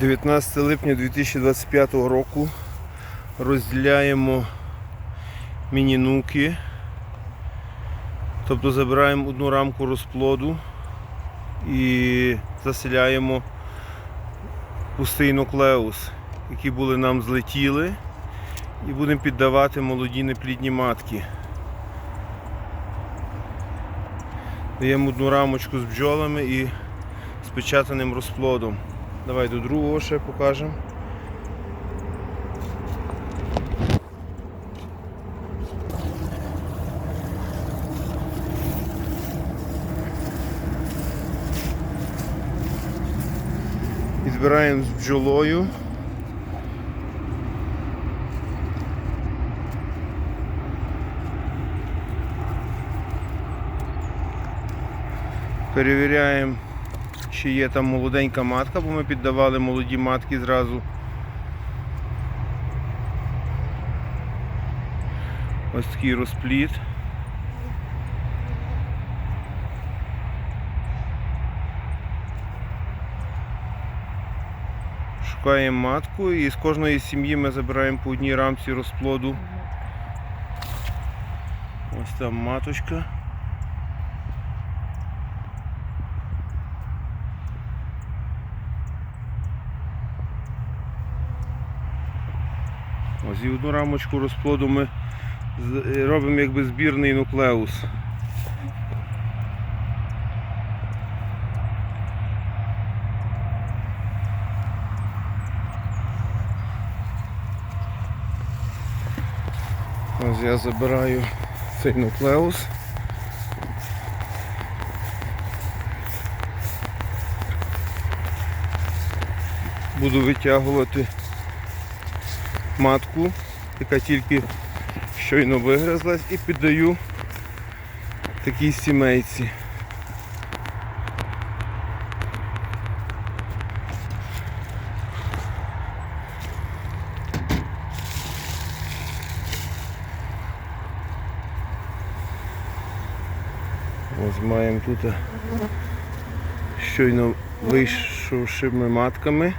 19 липня 2025 року розділяємо мінінуки. Тобто забираємо одну рамку розплоду і заселяємо пустий нуклеус, які були нам злетіли, і будемо піддавати молоді неплідні матки. Даємо одну рамочку з бджолами і з печатаним розплодом. Давай до другого ще покажемо. І збираємо з бджолою. Перевіряємо, чи є там молоденька матка, бо ми піддавали молоді матки зразу. Ось такий розпліт. Шукаємо матку і з кожної сім'ї ми забираємо по одній рамці розплоду. Ось там маточка. Ось і одну рамочку розплоду ми е, робимо якби збірний нуклеус. Ось я забираю цей нуклеус. Буду витягувати матку, яка тільки щойно вигризлась, і піддаю такій сімейці. Ось маємо тут щойно вийшовшими матками.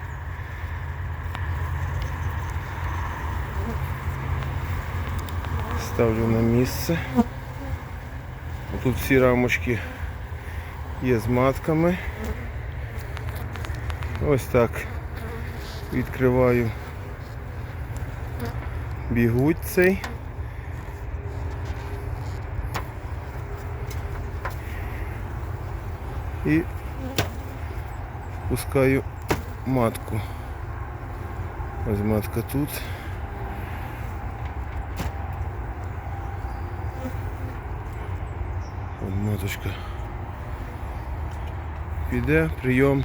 Ставлю на місце. Тут всі рамочки є з матками. Ось так відкриваю бігуть цей. І пускаю матку. Ось матка тут. От маточка. Піде прийом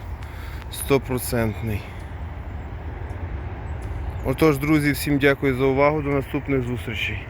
стопроцентний. Отож, друзі, всім дякую за увагу. До наступних зустрічей.